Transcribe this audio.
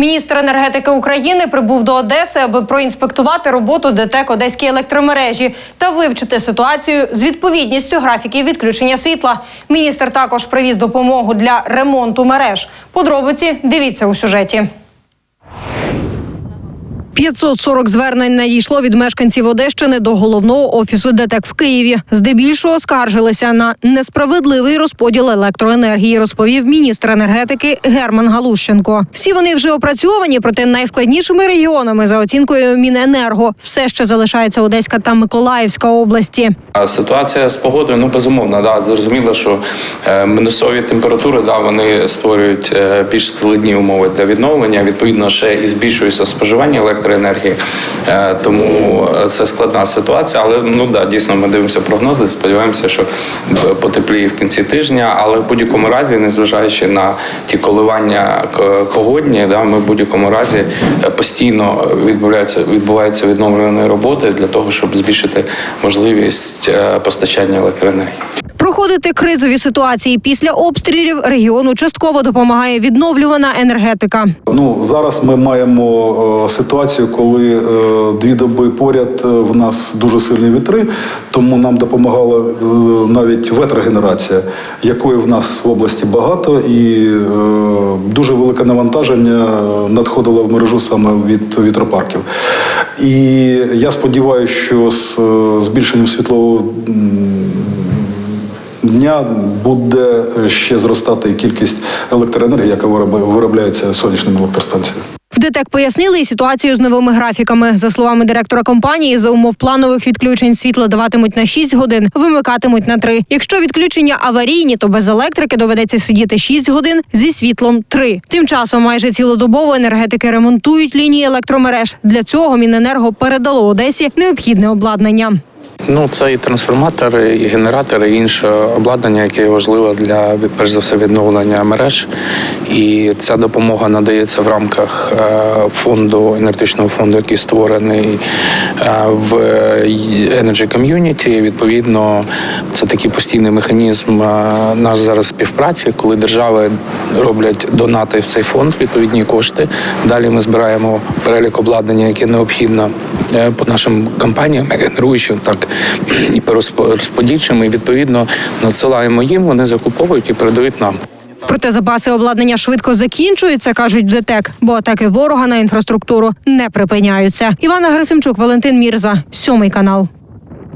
Міністр енергетики України прибув до Одеси, аби проінспектувати роботу ДТЕК Одеській електромережі та вивчити ситуацію з відповідністю графіків відключення світла. Міністр також привіз допомогу для ремонту мереж. Подробиці дивіться у сюжеті. 540 звернень надійшло від мешканців Одещини до головного офісу ДТЕК в Києві. Здебільшого скаржилися на несправедливий розподіл електроенергії, розповів міністр енергетики Герман Галущенко. Всі вони вже опрацьовані, проте найскладнішими регіонами за оцінкою Міненерго все ще залишається Одеська та Миколаївська області. Ситуація з погодою, ну безумовно, да, зрозуміло, що е, мінусові температури да, вони створюють е, більш складні умови для відновлення. Відповідно, ще і збільшується споживання електроенергії. Е, тому це складна ситуація. Але ну да, дійсно ми дивимося прогнози. Сподіваємося, що потепліє в кінці тижня. Але в будь-якому разі, незважаючи на ті коливання погодні, да, ми в будь-якому разі е, постійно відбуваються відбуваються відновлювані роботи для того, щоб збільшити можливість е, постачання електроенергії. Проходити кризові ситуації після обстрілів регіону частково допомагає відновлювана енергетика. Ну зараз ми маємо е, ситуацію, коли е, дві доби поряд е, в нас дуже сильні вітри, тому нам допомагала навіть ветрогенерація, якої в нас в області багато, і дуже велике навантаження надходило в мережу саме від вітропарків. І я сподіваюся, що з збільшенням світлового дня буде ще зростати кількість електроенергії, яка виробляє- виробляється сонячними електростанціями. ДТЕК пояснили і ситуацію з новими графіками. За словами директора компанії, за умов планових відключень світло даватимуть на 6 годин, вимикатимуть на 3. Якщо відключення аварійні, то без електрики доведеться сидіти 6 годин зі світлом 3. Тим часом майже цілодобово енергетики ремонтують лінії електромереж. Для цього Міненерго передало Одесі необхідне обладнання. Ну це і трансформатори, і генератори, і інше обладнання, яке важливе для перш за все відновлення мереж. І ця допомога надається в рамках е, фонду енергетичного фонду, який створений е, в Energy Community. Відповідно, це такий постійний механізм е, наш зараз співпраці, коли держави роблять донати в цей фонд відповідні кошти. Далі ми збираємо перелік обладнання, яке необхідно е, по нашим компаніям, генеруючим, так і по. І відповідно надсилаємо їм, вони закуповують і передають нам. Проте запаси обладнання швидко закінчуються, кажуть в ДТЕК, бо атаки ворога на інфраструктуру не припиняються. Івана Грисимчук, Валентин Мірза, сьомий канал.